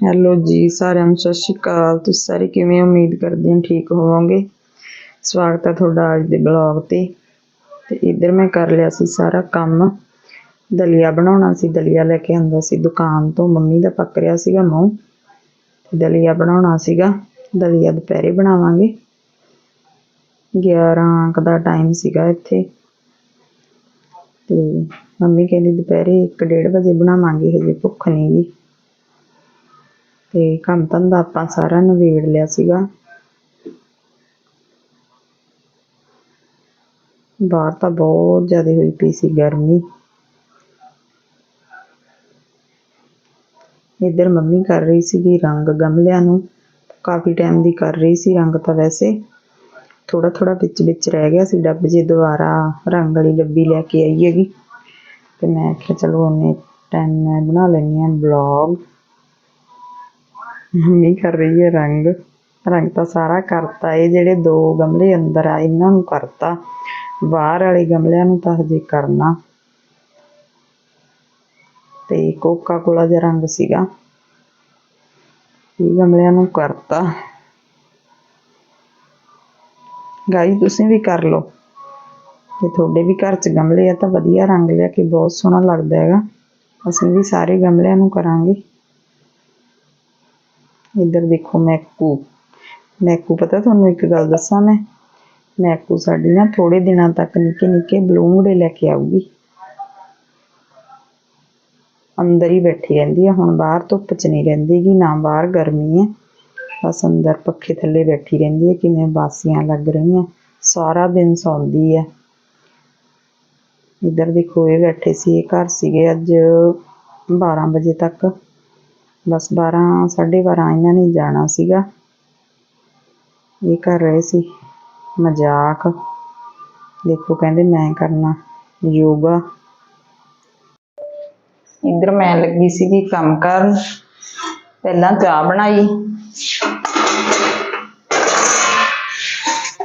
Hello ਜੀ, ਸਾਰਿਆਂ ਨੂੰ ਸਤਿ ਸ਼੍ਰੀ ਅਕਾਲ। ਤੁਸੀਂ ਸਾਰੇ ਕਿਵੇਂ ਉਮੀਦ ਕਰਦੇ ਹਾਂ ਠੀਕ ਹੋਵੋਗੇ? ਸਵਾਗਤ ਹੈ ਤੁਹਾਡਾ ਅੱਜ ਦੇ ਬਲੌਗ ਤੇ। ਤੇ ਇੱਧਰ ਮੈਂ ਕਰ ਲਿਆ ਸੀ ਸਾਰਾ ਕੰਮ। ਦਲੀਆ ਬਣਾਉਣਾ ਸੀ, ਦਲੀਆ ਲੈ ਕੇ ਆਂਦਾ ਸੀ ਦੁਕਾਨ ਤੋਂ। ਮੰਮੀ ਦਾ ਪੱਕ ਰਿਹਾ ਸੀਗਾ ਮੂੰਹ। ਤੇ ਦਲੀਆ ਬਣਾਉਣਾ ਸੀਗਾ। ਦਲੀਆ ਦੁਪਹਿਰੇ ਬਣਾਵਾਂਗੇ। 11 ਅੰਕ ਦਾ ਟਾਈਮ ਸੀਗਾ ਇੱਥੇ। ਤੇ ਮੰਮੀ ਕਹਿੰਦੀ ਦੁਪਹਿਰੇ 1:30 ਵਜੇ ਬਣਾਵਾਂਗੇ, ਹਜੇ ਭੁੱਖ ਨਹੀਂ ਗੀ। ਤੇ ਕੰਮ ਧੰਦਾ ਆਪਾਂ ਸਾਰਾ ਨਵੇੜ ਲਿਆ ਸੀਗਾ। ਬਾਹਰ ਤਾਂ ਬਹੁਤ ਜ਼ਿਆਦਾ ਹੋਈ ਪਈ ਸੀ ਗਰਮੀ। ਇੱਧਰ ਮੰਮੀ ਕਰ ਰਹੀ ਸੀਗੀ ਰੰਗ ਗਮਲਿਆਂ ਨੂੰ। ਕਾਫੀ ਟਾਈਮ ਦੀ ਕਰ ਰਹੀ ਸੀ ਰੰਗ ਤਾਂ ਵੈਸੇ। ਥੋੜਾ ਥੋੜਾ ਵਿੱਚ ਵਿੱਚ ਰਹਿ ਗਿਆ ਸੀ ਡੱਬ ਜੇ ਦੁਬਾਰਾ ਰੰਗ ਵਾਲੀ ਡੱਬੀ ਲੈ ਕੇ ਆਈ ਹੈਗੀ। ਤੇ ਮੈਂ ਕਿਹਾ ਚਲੋ ਉਹਨੇ ਟਾਈਮ ਮੈਂ ਬਣਾ ਲੈਂਦੀ ਹਾਂ ਬਲੌਗ ਮੰਮੀ ਕਰ ਰਹੀ ਹੈ ਰੰਗ। ਰੰਗ ਤਾਂ ਸਾਰਾ ਕਰਤਾ। ਇਹ ਜਿਹੜੇ ਦੋ ਗਮਲੇ ਅੰਦਰ ਆ, ਇਹਨਾਂ ਨੂੰ ਕਰਤਾ। ਬਾਹਰ ਵਾਲੇ ਗਮਲਿਆਂ ਨੂੰ ਤਾਂ ਹਜੇ ਕਰਨਾ। ਤੇ ਕੋਕਾ ਕੋਲਾ ਜਿਹਾ ਰੰਗ ਸੀਗਾ। ਇਹ ਗਮਲਿਆਂ ਨੂੰ ਕਰਤਾ। ਗਾਈ, ਤੁਸੀਂ ਵੀ ਕਰ ਲਓ। ਜੇ ਤੁਹਾਡੇ ਵੀ ਘਰ 'ਚ ਗਮਲੇ ਆ ਤਾਂ ਵਧੀਆ ਰੰਗ ਲਿਆ ਕੇ ਬਹੁਤ ਸੋਹਣਾ ਲੱਗਦਾ ਹੈਗਾ। ਅਸੀਂ ਵੀ ਸਾਰੇ ਗਮਲਿਆਂ ਨੂੰ ਕਰਾਂਗੇ। ਇੱਧਰ ਦੇਖੋ ਮੈਕੂ। ਮੈਕੂ ਪਤਾ ਤੁਹਾਨੂੰ ਇੱਕ ਗੱਲ ਦੱਸਾਂ ਮੈਂ? ਮੈਕੂ ਸਾਡੀ ਨਾ ਥੋੜੇ ਦਿਨਾਂ ਤੱਕ ਨਿੱਕੇ ਨਿੱਕੇ ਬਲੂੰਗੜੇ ਲੈ ਕੇ ਆਊਗੀ। ਅੰਦਰ ਹੀ ਬੈਠੀ ਰਹਿੰਦੀ ਹੈ ਹੁਣ ਬਾਹਰ ਧੁੱਪ 'ਚ ਨਹੀਂ ਰਹਿੰਦੀ ਗੀ, ਨਾ ਬਾਹਰ ਗਰਮੀ ਹੈ ਬਸ ਅੰਦਰ ਪੱਖੇ ਥੱਲੇ ਬੈਠੀ ਰਹਿੰਦੀ ਹੈ ਕਿਵੇਂ ਬਾਸੀਆਂ ਲੱਗ ਰਹੀਆਂ। ਸਾਰਾ ਦਿਨ ਸੌਂਦੀ ਹੈ ਇੱਧਰ ਦੇਖੋ, ਇਹ ਬੈਠੇ ਸੀ, ਇਹ ਘਰ ਸੀਗੇ ਅੱਜ 12 ਵਜੇ ਤੱਕ। ਬਸ 12 12:30 ਇਹਨਾਂ ਨੇ ਜਾਣਾ ਸੀਗਾ। ਇਹ ਕਰ ਰਹੇ ਸੀ। ਮਜ਼ਾਕ। ਦੇਖੋ ਕਹਿੰਦੇ ਮੈਂ ਕਰਨਾ। ਯੋਗਾ। ਇੱਧਰ ਮੈਂ ਲੱਗੀ ਸੀਗੀ ਕੰਮ ਕਰਨ। ਪਹਿਲਾਂ ਚਾਹ ਬਣਾਈ।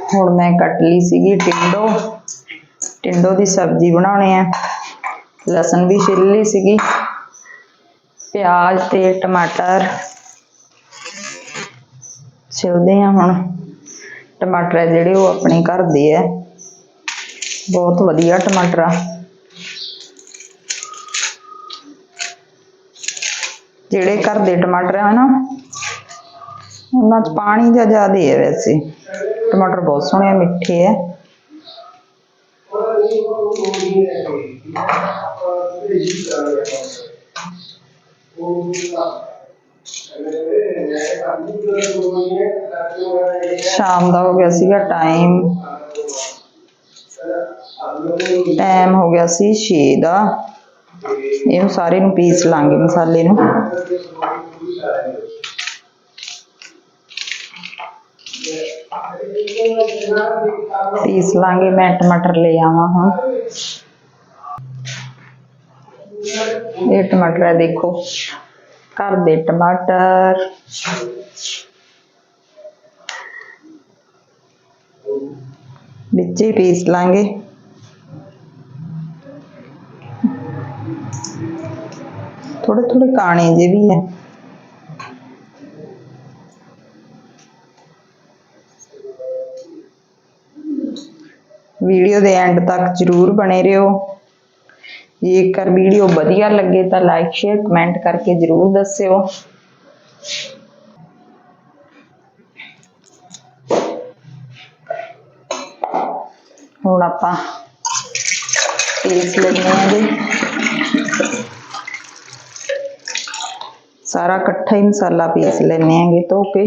ਹੁਣ ਮੈਂ ਕੱਟ ਲਈ ਸੀਗੀ ਟਿੰਡੋ। ਟਿੰਡੋ ਦੀ ਸਬਜ਼ੀ ਬਣਾਉਣੀ ਹੈ ਲਸਣ ਵੀ ਛਿੱਲ ਲਈ ਸੀਗੀ। ਪਿਆਜ਼ ਤੇ ਟਮਾਟਰ। ਛਿਲਦੇ ਆ ਹੁਣ। ਟਮਾਟਰ ਹੈ ਜਿਹੜੇ ਉਹ ਆਪਣੇ ਘਰ ਦੇ ਆ ਬਹੁਤ ਵਧੀਆ ਟਮਾਟਰ ਆ। ਜਿਹੜੇ ਘਰ ਦੇ ਟਮਾਟਰ ਆ ਨਾ, ਉਹਨਾਂ 'ਚ ਪਾਣੀ ਜਿਹਾ ਜ਼ਿਆਦਾ ਹੈ ਵੈਸੇ। ਟਮਾਟਰ ਬਹੁਤ ਸੋਹਣੇ ਆ, ਮਿੱਠੇ ਆ। ਸ਼ਾਮ ਦਾ ਹੋ ਗਿਆ ਸੀਗਾ ਟਾਈਮ ਟਾਈਮ ਹੋ ਗਿਆ ਸੀ 6 ਦਾ ਇਹਨੂੰ ਸਾਰੇ ਨੂੰ ਪੀਸ ਲਾਂਗੇ ਮਸਾਲੇ ਨੂੰ ਪੀਸ ਲਾਂਗੇ ਮੈਂ ਟਮਾਟਰ ਲੈ ਆਵਾਂ ਹੁਣ ਇਹ ਟਮਾਟਰ ਹੈ ਦੇਖੋ। ਘਰ ਦੇ ਟਮਾਟਰ। ਵਿੱਚ ਹੀ ਪੀਸ ਲਾਂਗੇ। ਥੋੜੇ ਥੋੜੇ ਕਾਣੇ ਜੇ ਵੀ ਹੈ ਵੀਡੀਓ ਦੇ ਐਂਡ ਤੱਕ ਜਰੂਰ ਬਣੇ ਰਹੋ। ਜੇਕਰ ਵੀਡੀਓ ਵਧੀਆ ਲੱਗੇ ਤਾਂ ਲਾਈਕ ਸ਼ੇਅਰ ਕਮੈਂਟ ਕਰਕੇ ਜਰੂਰ ਦੱਸਿਓ ਹੁਣ ਆਪਾਂ ਪੀਸ ਲੈਣੇ ਆ ਜੀ ਸਾਰਾ ਇਕੱਠਾ ਹੀ ਮਸਾਲਾ ਪੀਸ ਲੈਣੇ ਆਂਗੇ ਧੋ ਕੇ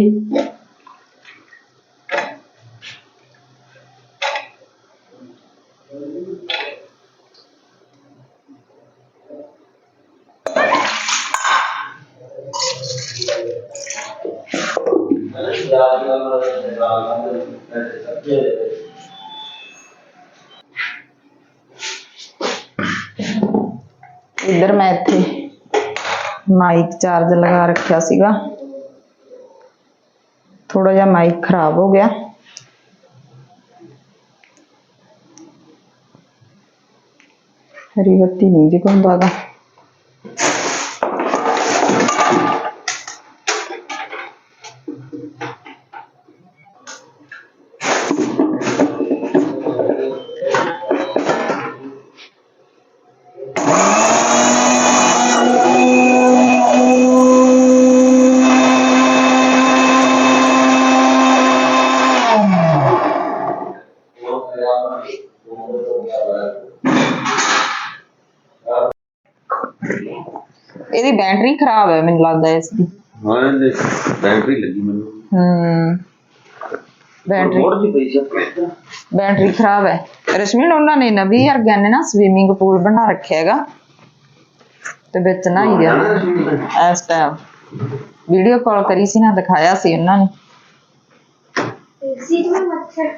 ਇੱਧਰ ਮੈਂ ਇੱਥੇ ਮਾਈਕ ਚਾਰਜ ਲਗਾ ਰੱਖਿਆ ਸੀਗਾ ਥੋੜਾ ਜਿਹਾ ਮਾਈਕ ਖਰਾਬ ਹੋ ਗਿਆ ਹਰੀ ਬੱਤੀ ਨਹੀਂ ਜਗਾਉਂਦਾ ਗਾ बैटरी खराब है मुझे लगता है इसकी हाँ बैटरी लगी मैंने हम्म बैटरी बैटरी खराब है रश्मि नोना ने नबी यार गाने ना स्विमिंग पूल बना रखे हैगा तो बेच ना ही गया इस टाइम वीडियो कॉल करी सी ना दिखाया सी उन्होंने ने मच्छर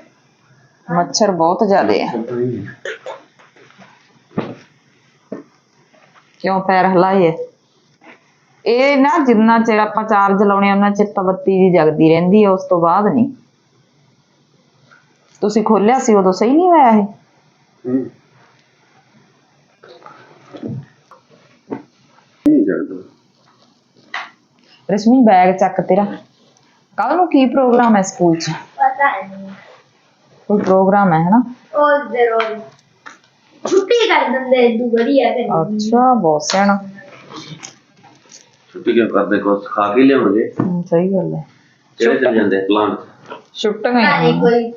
मच्छर बहुत ज़्यादा है क्यों पैर हलाए ਇਹ ਨਾ ਜਿੰਨਾ ਚਿਰ ਆਪਾਂ ਚਾਰਜ ਲਾਉਣੇ ਉਹਨਾਂ ਚਿਰ ਤਾਂ ਬੱਤੀ ਜੀ ਜਗਦੀ ਰਹਿੰਦੀ ਹੈ ਉਸ ਤੋਂ ਬਾਅਦ ਨਹੀਂ ਤੁਸੀਂ ਖੋਲਿਆ ਸੀ ਉਦੋਂ ਸਹੀ ਨਹੀਂ ਹੋਇਆ ਇਹ? ਰਸਮੀ ਬੈਗ ਚੱਕ ਤੇਰਾ। ਕੱਲ ਨੂੰ ਕੀ ਪ੍ਰੋਗਰਾਮ ਹੈ ਸਕੂਲ 'ਚ? ਪਤਾ ਨਹੀਂ। ਕੋਈ ਪ੍ਰੋਗਰਾਮ ਹੈ ਹਨਾ? ਉਹ ਜ਼ਰੂਰ। ਛੁੱਟੀ ਕਰ ਦਿੰਦੇ ਦੂਗੜੀ ਆ ਕੇ ਅੱਛਾ ਬਹੁਤ ਸਿਆਣਾ। ਛੁੱਟੀਆਂ ਕਰਦੇ? ਕੁਝ ਖਾ ਕੇ ਲਿਆਉਣਗੇ ਹਮ, ਸਹੀ ਗੱਲ ਹੈ। ਕਿਹੜੇ ਚਲੇ ਜਾਂਦੇ? ਪਲਾਂਟ ਛੁੱਟੀਆਂ ਘਰੇ ਹੀ। ਕੋਈ।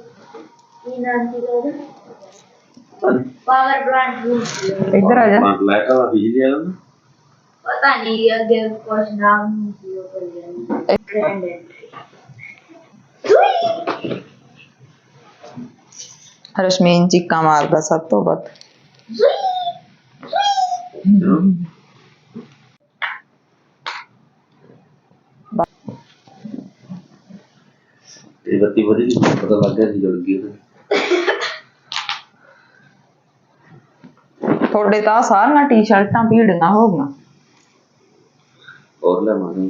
ਕੀ ਨਾਮ ਸੀ ਉਹਦਾ? ਪਾਵਰ ਪਲਾਂਟ ਰੂਮ ਸੀ ਉਹ। ਇੱਧਰ ਆ ਜਾ। ਪਲਾਂਟ ਲਾਇਆ ਵਾ ਬਿਜਲੀ ਵਾਲਾ ਨਾ। ਪਤਾ ਨਹੀਂ ਅੱਗੇ ਕੁਛ ਨਾਮ ਸੀ ਉਹ ਬੰਦੇ ਦਾ। ਰਸ਼ਮੀਨ ਚੀਕਾਂ ਮਾਰਦਾ ਸਭ ਤੋਂ ਵੱਧ। ਹਮ। ਤੇ ਬੱਤੀ ਵਧੀ ਸੀ ਪਤਾ ਲੱਗ ਗਿਆ ਸੀ ਜੁੜ ਗਈ ਉਹਦੇ। ਤੁਹਾਡੇ ਤਾਂ ਆਹ ਸਾਰੀਆਂ ਟੀ-ਸ਼ਰਟਾਂ ਭੀੜੀਆਂ ਹੋ ਗਈਆਂ ਹੋਰ ਲੈ ਮਾਰੂ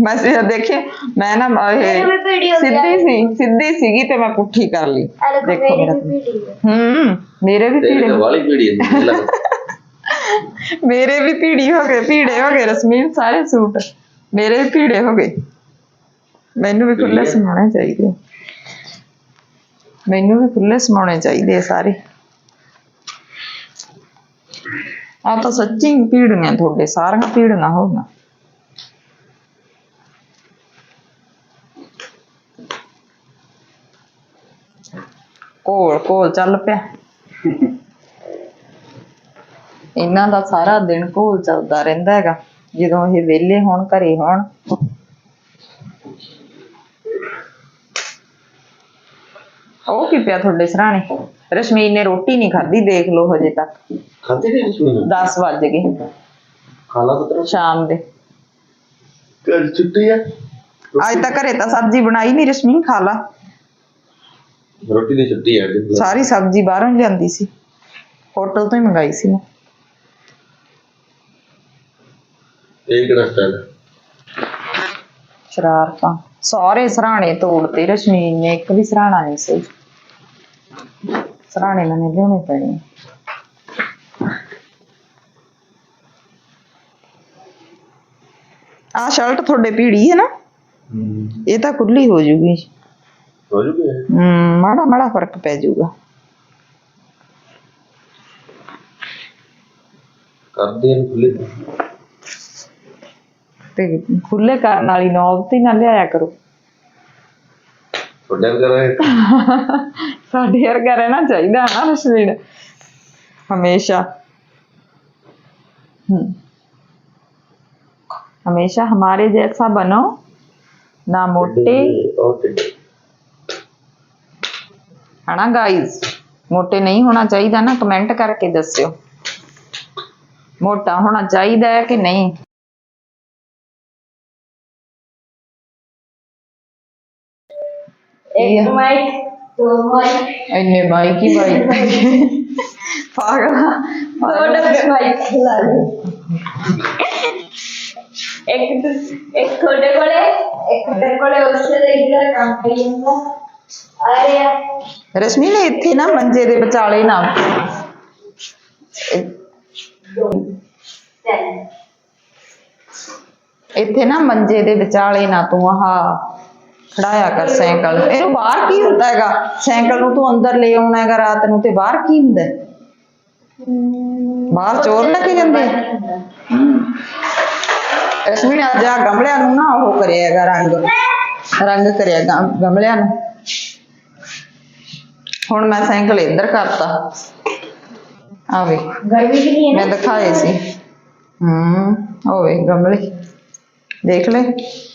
ਮੈਂ ਸਿਰ ਦੇਖੇ ਮੈਂ ਨਾ ਇਹ मेरे में पीड़ी हो गया ਸਿੱਧੀ ਸੀ ਸਿੱਧੀ ਸੀਗੀ ਤੇ ਮੈਂ ਪੁੱਠੀ ਕਰ ਲਈ अरे को देखो मेरी मेरा भी पीड़ी है ਹੂੰ ਮੇਰੇ ਵੀ ਤੇਰੀ ਭੀੜੇ ਤਾਂ ਵਾਲੀ ਪੀੜੀ ਹੈ ਲੱਗ ਮੇਰੇ ਵੀ ਭੀੜੀ ਹੋ ਗਏ ਭੀੜੇ ਹੋ ਗਏ ਰਸਮੀਨ ਸਾਰੇ ਸੂਟ ਮੇਰੇ ਵੀ ਭੀੜੇ ਹੋ ਗਏ ਮੈਨੂੰ ਵੀ ਖੁੱਲੇ ਸਮਾਉਣੇ ਚਾਹੀਦੇ ਮੈਨੂੰ ਵੀ ਖੁੱਲੇ ਸਮਾਉਣੇ ਚਾਹੀਦੇ ਸਾਰੇ। ਆ ਤਾਂ ਸੱਚੀ ਭੀੜੀਆਂ ਤੁਹਾਡੇ ਸਾਰੀਆਂ ਭੀੜੀਆਂ ਹੋ ਗਈਆਂ ਕੋਲ ਕੋਲ ਚੱਲ ਪਿਆ। ਇਹਨਾਂ ਦਾ ਸਾਰਾ ਦਿਨ ਘੋਲ ਚੱਲਦਾ ਰਹਿੰਦਾ ਹੈਗਾ। ਜਦੋਂ ਇਹ ਵਿਹਲੇ ਹੋਣ ਘਰੇ ਹੋਣ। ਉਹ ਕੀ ਪਿਆ ਤੁਹਾਡੇ ਸਰਾਣੇ? ਰਸ਼ਮੀਨ ਨੇ ਰੋਟੀ ਨਹੀਂ ਖਾਧੀ ਦੇਖ ਲਓ ਹਜੇ ਤੱਕ। ਖਾਤੇ ਨਹੀਂ ਸੁਣ 10 ਵੱਜ ਗਏ। ਖਾਲਾ ਪੁੱਤਰ। ਸ਼ਾਮ ਦੇ। ਕੱਲ ਛੁੱਟੀ ਆ? ਅੱਜ ਤਾਂ ਘਰੇ ਤਾਂ ਸਬਜ਼ੀ ਬਣਾਈ ਨਹੀਂ ਰਸ਼ਮੀਨ ਖਾ ਲਾ। ਰੋਟੀ ਦੀ ਛੁੱਟੀ ਆ ਅੱਜ। ਸਾਰੀ ਸਬਜ਼ੀ ਬਾਹਰੋਂ ਲਿਆਂਦੀ ਸੀ। ਹੋਟਲ ਤੋਂ ਹੀ ਮੰਗਾਈ ਸੀ ਮੈਂ। ਇਹ ਕਿਹੜਾ ਸਟਾਈਲ ਸ਼ਰਾਰਤਾਂ। ਸਾਰੇ ਸਰਾਣੇ ਤੋੜਤੇ ਰਸ਼ਮੀਨ ਨੇ ਇੱਕ ਵੀ ਸਰਾਣਾ ਨਹੀਂ ਸਹੀ ਸਰਾਣੇ ਨਵੇਂ ਲਿਆਉਣੇ ਪੈਣੇ ਆ। ਸ਼ਰਟ ਤੁਹਾਡੇ ਪੀੜੀ ਹੈ ਨਾ? ਇਹ ਤਾਂ ਖੁੱਲੀ ਹੋ ਜੂਗੀ। ਹੋ ਜੂਗੇ? ਹਮ ਮਾੜਾ ਮਾੜਾ ਫ਼ਰਕ ਪੈ ਜਾਊਗਾ ਕਰਦੇ ਨੇ ਖੁੱਲੇ ਤੇ ਖੁੱਲੇ ਕਰਨ ਵਾਲੀ ਨੌਬਤ ਹੀ ਨਾ ਲਿਆਇਆ ਕਰੋ। ਤੁਹਾਡਾ ਵਿਚਾਰਾ ਇਹ ਸਾਡੇ ਚਾਹੀਦਾ ਨਾ ਰਸ਼ਲੀਨ ਹਮੇਸ਼ਾ। ਹਮੇਸ਼ਾ ਹਮਾਰੇ ਜੈਸਾ ਬਨੋ ਨਾ ਮੋਟੇ। ਹਨਾ ਗਾਇਸ ਮੋਟੇ ਨਹੀਂ ਹੋਣਾ ਚਾਹੀਦਾ ਨਾ। ਕਮੈਂਟ ਕਰਕੇ ਦੱਸਿਓ। ਮੋਟਾ ਹੋਣਾ ਚਾਹੀਦਾ ਹੈ ਕਿ ਨਹੀਂ? ਇੱਕ ਮਾਈਕ ਦੋ ਮਾਈਕ। ਇੰਨੇ ਮਾਈਕ ਹੀ ਮਾਈਕ। ਪਾਗਲ ਦੋ ਡੱਬੇ ਮਾਈਕ ਲਾ ਲੈ ਇੱਕ ਇੱਕ ਤੁਹਾਡੇ ਕੋਲੇ ਇੱਕ ਤੁਹਾਡੇ ਕੋਲੇ ਉਸੇ ਦੇ ਇੱਧਰ ਕੰਮ ਕਰੀ ਜਾਂਦਾ। ਆ ਰਿਹਾ। ਰਸ਼ਮੀ ਨੇ ਇੱਥੇ ਨਾ ਮੰਜੇ ਦੇ ਵਿਚਾਲੇ ਨਾ। ਇੱਥੇ ਨਾ ਮੰਜੇ ਦੇ ਵਿਚਾਲੇ ਨਾ ਤੂੰ ਆਹ। ਖੜਾਇਆ ਕਰ ਸਾਈਕਲ। ਇਹਨੂੰ ਬਾਹਰ ਕੀ ਹੁੰਦਾ ਹੈਗਾ? ਸਾਈਕਲ ਨੂੰ ਤੂੰ ਅੰਦਰ ਲੈ ਆਉਣਾ ਹੈਗਾ ਰਾਤ ਨੂੰ ਤੇ ਬਾਹਰ ਕੀ ਹੁੰਦਾ ਹੈ? ਬਾਹਰ ਚੋਰ ਲੈ ਕੇ ਜਾਂਦੇ ਆ? ਹਮ। ਰਸ਼ਮੀ ਨੇ ਅੱਜ ਆ ਗਮਲਿਆਂ ਨੂੰ ਨਾ ਉਹ ਕਰਿਆ ਹੈਗਾ ਰੰਗ। ਰੰਗ ਕਰਿਆ ਗਮ- ਗਮਲਿਆਂ ਨੂੰ। ਹੁਣ ਮੈਂ ਸਾਈਕਲ ਇੱਧਰ ਕਰਤਾ। ਆ ਵੇਖ। ਗਰਮੀ ਵੀ ਨਹੀਂ ਹੈ ਮੈਂ ਨਾ ਦਿਖਾਏ ਸੀ। ਹੂੰ ਹੋਵੇ ਗਮਲੇ। ਦੇਖ ਲੈ।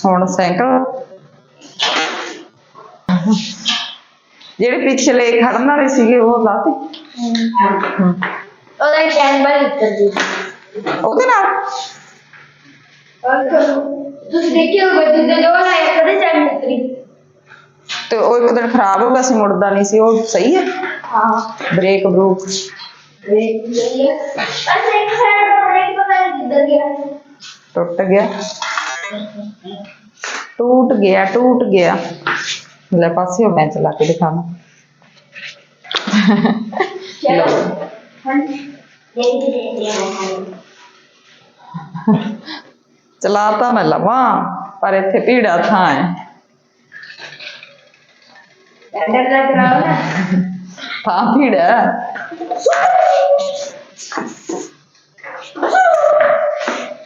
ਹੁਣ ਸਾਈਕਲ ਜਿਹੜੇ ਪਿਛਲੇ ਖੜਨ ਵਾਲੇ ਸੀਗੇ ਉਹ ਲਾਤੇ। ਉਹਦਾ ਚੈਨ ਬਾਹਰ ਨਿਕਲ ਗਈ ਉਹਦੇ ਨਾਲ? ਤੁਸੀਂ ਦੇਖਿਓ ਬੱਦੂ ਦੇ ਲੋੜ ਆਇਆ ਕਦੇ ਚੈਨ ਨਿਕਲੀ ਤੇ ਉਹ ਇੱਕ ਦਿਨ ਖਰਾਬ ਹੋ ਗਿਆ ਸੀ ਮੁੜਦਾ ਨਹੀਂ ਸੀ ਉਹ ਸਹੀ ਹੈ? ਹਾਂ। ਬ੍ਰੇਕ ਬਰੂਕ ਬ੍ਰੇਕ ਨਹੀਂ ਹੈ ਅਸੇ ਇੱਕ ਸਾਈਡ ਦਾ ਬ੍ਰੇਕ ਪਤਾ ਨਹੀਂ ਕਿੱਧਰ ਗਿਆ। ਟੁੱਟ ਗਿਆ। ਟੂਟ ਗਿਆ ਟੂਟ ਗਿਆ ਲੈ ਪਾਸੇ ਮੈਂ ਚਲਾ ਕੇ ਦਿਖਾਵਾਂ ਚਲੋ ਹਾਂ ਇਹ ਦੇ ਦੇ ਚਲਾ ਤਾਂ ਮੈਂ ਲਵਾਂ ਪਰ ਇੱਥੇ ਭੀੜਾ ਥਾਂ ਹੈ ਅੰਦਰ ਦਾ ਕਰਾਓ ਨਾ ਥਾਂ ਭੀੜਾ ਹੈ।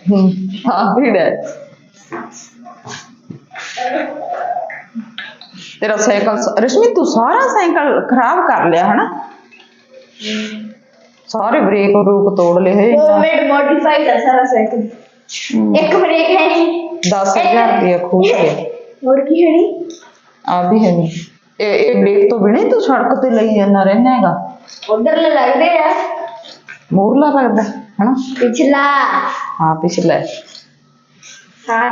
ਹੂੰ, ਥਾਂ ਭੀੜਾ ਹੈ। ਤੇਰਾ ਸਾਈਕਲ ਰਸ਼ਮੀ ਤੂੰ ਸਾਰਾ ਸਾਈਕਲ ਖਰਾਬ ਕਰ ਲਿਆ ਹਨਾ? ਸਾਰੇ ਬ੍ਰੇਕ ਰੂਕ ਤੋੜ ਲਏ ਹੋਏ। ਹੋਮਮੇਡ ਮੋਡੀਫਾਈਡ ਹੈ ਸਾਰਾ ਸਾਈਕਲ। ਇੱਕ ਬ੍ਰੇਕ ਹੈ ਨਹੀਂ 10000 ਰੁਪਏ ਖੂਸ ਗਿਆ ਹੋਰ ਕੀ ਹੈ ਨਹੀਂ ਆ ਵੀ ਹੈ ਨਹੀਂ ਇਹ ਇਹ ਬ੍ਰੇਕ ਤੋਂ ਬਿਨਾਂ ਤੂੰ ਸੜਕ ਤੇ ਲਈ ਜਾਂਦਾ ਰਹਿਣਾ ਹੈਗਾ। ਉਧਰ ਲੱਗਦੇ ਆ। ਮੂਰਲਾ ਲੱਗਦਾ ਹਨਾ? ਪਿਛਲਾ। ਹਾਂ ਪਿਛਲਾ।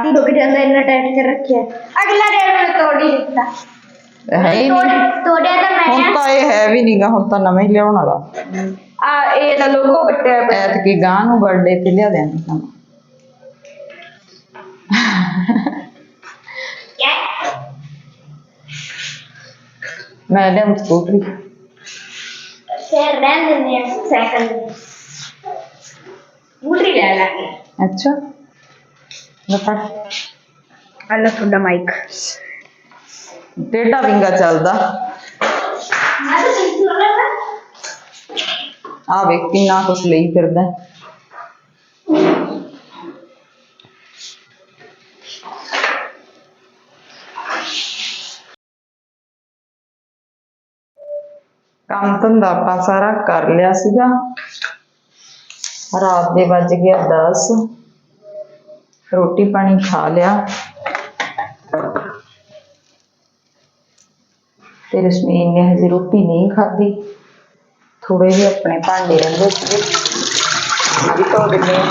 ਹੀ ਰੁਕ ਜਾਂਦਾ ਇੰਨਾ ਟਾਈਟ ਕਰ ਰੱਖਿਆ। ਅਗਲਾ ਡੇਢ ਮੈਂ ਤੋੜ ਹੀ ਦਿੱਤਾ। ਹੈ ਹੀ ਨਹੀਂ। ਤੋੜਿਆ ਤਾਂ ਮੈਂ ਹੁਣ ਤਾਂ ਇਹ ਹੈ ਵੀ ਨਹੀਂਗਾ ਹੁਣ ਤਾਂ ਨਵਾਂ ਹੀ ਲਿਆਉਣ ਵਾਲਾ। ਆ ਇਹ ਦਾ ਲੋਗੋ ਕੱਟਿਆ ਪਿਆ ਐਤਕੀ ਗਾਂ ਨੂੰ ਬਰਥਡੇ ਤੇ ਲਿਆ ਦੇਣਾ ਨਵਾਂ ਮੈਂ ਲਿਆਉਂ ਸਕੂਟਰੀ। ਫਿਰ ਰਹਿਣ ਦਿੰਦੇ ਆ ਸਾਈਕਲ। ਮੂਟਰੀ ਲੈ ਲਾਂਗੇ। ਅੱਛਾ। ਲੈ ਫੜ। ਅੱਲਾ ਤੁਹਾਡਾ ਮਾਈਕ ਟੇਡਾ ਵਿੰਗਾ ਚੱਲਦਾ। ਮੈਂ ਤਾਂ ਸਿੱਖ ਲਗਾ ਆ ਵੇਖ ਕਿੰਨਾ ਕੁਛ ਲਈ ਫਿਰਦਾ। ਕੰਮ ਧੰਦਾ ਆਪਾਂ ਸਾਰਾ ਕਰ ਲਿਆ ਸੀਗਾ। ਰਾਤ ਦੇ ਵੱਜ ਗਿਆ 10 ਰੋਟੀ ਪਾਣੀ ਖਾ ਲਿਆ। ਤੇ ਰਸ਼ਮੀਨ ਨੇ ਹਜੇ ਰੋਟੀ ਨਹੀਂ ਖਾਧੀ। ਥੋੜੇ ਜਿਹੇ ਆਪਣੇ ਭਾਂਡੇ ਰਹਿੰਦੇ ਸੀਗੇ। ਆ ਵੀ ਧੋ ਦਿੰਦੇ ਹਾਂ।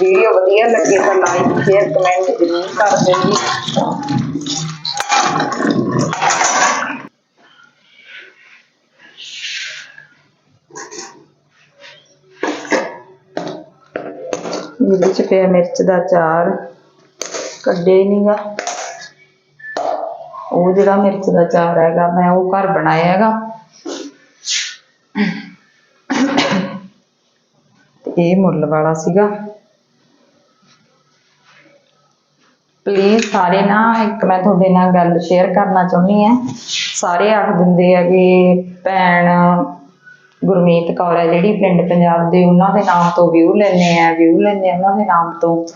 ਵੀਡੀਓ ਵਧੀਆ ਲੱਗੇ ਤਾਂ ਲਾਈਕ ਸ਼ੇਅਰ ਕਮੈਂਟ ਜ਼ਰੂਰ ਕਰ ਦਿਓ ਵਿੱਚ ਪਿਆ ਮਿਰਚ ਦਾ ਚਾਰ। ਕੱਢਿਆ ਹੀ ਨਹੀਂਗਾ ਉਹ ਜਿਹੜਾ ਮਿਰਚ ਦਾ ਚਾਰ ਹੈਗਾ, ਮੈਂ ਉਹ ਘਰ ਬਣਾਇਆ ਹੈਗਾ। ਤੇ ਇਹ ਮੁੱਲ ਵਾਲਾ ਸੀਗਾ। ਪਲੀਜ਼ ਸਾਰੇ ਨਾ, ਇੱਕ ਮੈਂ ਤੁਹਾਡੇ ਨਾਲ ਗੱਲ ਸ਼ੇਅਰ ਕਰਨਾ ਚਾਹੁੰਦੀ ਹਾਂ। ਸਾਰੇ ਆਖ ਦਿੰਦੇ ਆ ਕਿ ਭੈਣ ਗੁਰਮੀਤ ਕੌਰ ਹੈ ਜਿਹੜੀ ਪਿੰਡ ਪੰਜਾਬ ਦੇ ਉਹਨਾਂ ਦੇ ਨਾਮ ਤੋਂ ਵਿਊ ਲੈਂਦੇ ਆ ਵਿਊ ਲੈਂਦੇ ਆ ਉਹਨਾਂ ਦੇ ਨਾਮ ਤੋਂ।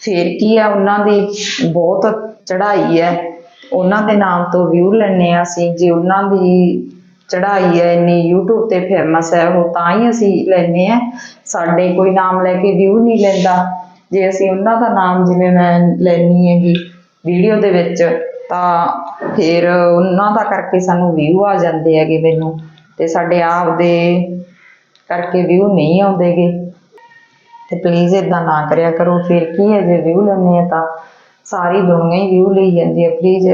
ਫੇਰ ਕੀ ਆ, ਉਹਨਾਂ ਦੀ ਬਹੁਤ ਚੜ੍ਹਾਈ ਹੈ। ਉਹਨਾਂ ਦੇ ਨਾਮ ਤੋਂ ਵਿਊ ਲੈਂਦੇ ਆ ਅਸੀਂ। ਜੇ ਉਹਨਾਂ ਦੀ ਚੜਾਈ ਹੈ, ਇੰਨੀ YouTube ਤੇ ਫੇਮਸ ਹੈ, ਉਹ ਤਾਂ ਹੀ ਅਸੀਂ ਲੈਂਦੇ ਆ। ਸਾਡੇ ਕੋਈ ਨਾਮ ਲੈ ਕੇ ਵਿਊ ਨਹੀਂ ਲੈਂਦਾ। ਜੇ ਅਸੀਂ ਉਹਨਾਂ ਦਾ ਨਾਮ ਜਿਵੇਂ ਮੈਂ ਲੈਣੀ ਹੈਗੀ ਵੀਡੀਓ ਦੇ ਵਿੱਚ, ਤਾਂ ਫਿਰ ਉਹਨਾਂ ਦਾ ਕਰਕੇ ਸਾਨੂੰ ਵਿਊ ਆ ਜਾਂਦੇ ਹੈਗੇ ਮੈਨੂੰ। ਤੇ ਸਾਡੇ ਆਪ ਦੇ ਕਰਕੇ ਵਿਊ ਨਹੀਂ ਆਉਂਦੇਗੇ। ਤੇ ਪਲੀਜ਼ ਇਦਾਂ ਨਾ ਕਰਿਆ ਕਰੋ, ਫਿਰ ਕੀ ਹੈ ਜੇ ਵਿਊ ਲੈਣੇ ਆ ਤਾਂ। ਸਾਰੀ ਦੁਨੀਆ ਹੀ ਵਿਊ ਲਈ ਜਾਂਦੀ ਹੈ ਪਲੀਜ਼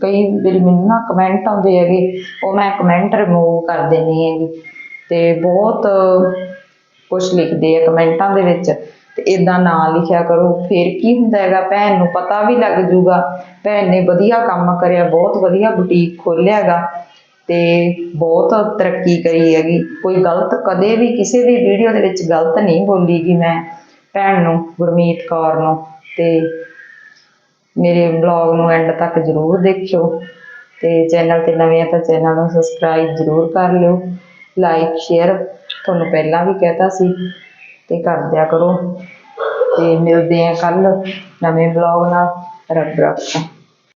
ਕਈ ਵਾਰੀ ਮੈਨੂੰ ਨਾ ਕਮੈਂਟ ਆਉਂਦੇ ਹੈਗੇ, ਉਹ ਮੈਂ ਕਮੈਂਟ ਰਿਮੂਵ ਕਰ ਦਿੰਦੀ ਹੈਗੀ। ਤੇ ਬਹੁਤ ਕੁਝ ਲਿਖਦੇ ਆ ਕਮੈਂਟਾਂ ਦੇ ਵਿੱਚ, ਤੇ ਇਦਾਂ ਨਾ ਲਿਖਿਆ ਕਰੋ। ਫਿਰ ਕੀ ਹੁੰਦਾ ਹੈਗਾ, ਭੈਣ ਨੂੰ ਪਤਾ ਵੀ ਲੱਗ ਜੂਗਾ। ਭੈਣ ਨੇ ਵਧੀਆ ਕੰਮ ਕਰਿਆ, ਬਹੁਤ ਵਧੀਆ ਬੁਟੀਕ ਖੋਲ੍ਹਿਆ ਹੈਗਾ। ਤੇ ਬਹੁਤ ਤਰੱਕੀ ਕਰੀ ਹੈਗੀ। ਕੋਈ ਗਲਤ ਕਦੇ ਵੀ ਕਿਸੇ ਵੀ ਵੀਡੀਓ ਦੇ ਵਿੱਚ ਗਲਤ ਨਹੀਂ ਬੋਲੀਗੀ ਮੈਂ ਭੈਣ ਨੂੰ, ਗੁਰਮੀਤ ਕੌਰ ਨੂੰ। ਤੇ ਮੇਰੇ ਵਲੌਗ ਨੂੰ ਐਂਡ ਤੱਕ ਜ਼ਰੂਰ ਦੇਖਿਓ। ਤੇ ਚੈਨਲ ਤੇ ਨਵੇਂ ਆ ਤਾਂ ਚੈਨਲ ਨੂੰ ਸਬਸਕ੍ਰਾਈਬ ਜ਼ਰੂਰ ਕਰ ਲਿਓ। ਲਾਈਕ ਸ਼ੇਅਰ ਤੁਹਾਨੂੰ ਪਹਿਲਾਂ ਵੀ ਕਹਿਤਾ ਸੀ ਤੇ ਕਰ ਦਿਆ ਕਰੋ। ਤੇ ਮਿਲਦੇ ਆ ਕੱਲ ਨਵੇਂ ਵਲੌਗ ਨਾਲ। ਰੱਬ ਰੱਖਾ।